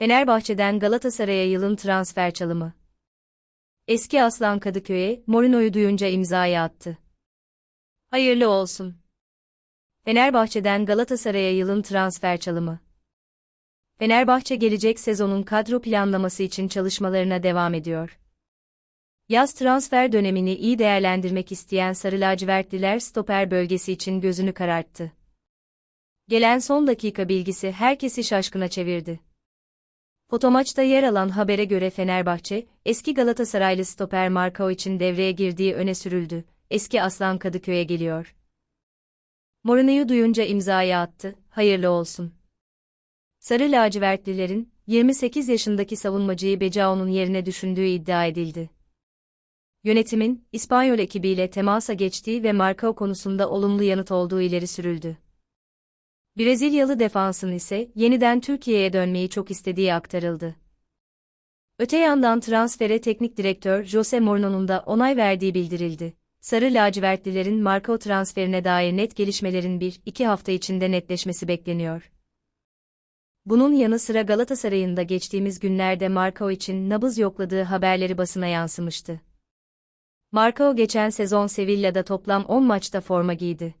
Fenerbahçe'den Galatasaray'a yılın transfer çalımı. Eski Aslan Kadıköy'e Mourinho'yu duyunca imzayı attı. Hayırlı olsun. Fenerbahçe'den Galatasaray'a yılın transfer çalımı. Fenerbahçe gelecek sezonun kadro planlaması için çalışmalarına devam ediyor. Yaz transfer dönemini iyi değerlendirmek isteyen Sarı Lacivertliler stoper bölgesi için gözünü kararttı. Gelen son dakika bilgisi herkesi şaşkına çevirdi. Fotomaçta yer alan habere göre Fenerbahçe, eski Galatasaraylı stoper Markao için devreye girdiği öne sürüldü. Eski Aslan Kadıköy'e geliyor. Mourinho'yu duyunca imzayı attı, hayırlı olsun. Sarı lacivertlilerin, 28 yaşındaki savunmacıyı Becao'nun yerine düşündüğü iddia edildi. Yönetimin, İspanyol ekibiyle temasa geçtiği ve Marcao konusunda olumlu yanıt olduğu ileri sürüldü. Brezilyalı defansın ise yeniden Türkiye'ye dönmeyi çok istediği aktarıldı. Öte yandan transfere teknik direktör Jose Mourinho'nun da onay verdiği bildirildi. Sarı lacivertlilerin Marcao transferine dair net gelişmelerin bir, iki hafta içinde netleşmesi bekleniyor. Bunun yanı sıra Galatasaray'ın da geçtiğimiz günlerde Marcao için nabız yokladığı haberleri basına yansımıştı. Marcao geçen sezon Sevilla'da toplam 10 maçta forma giydi.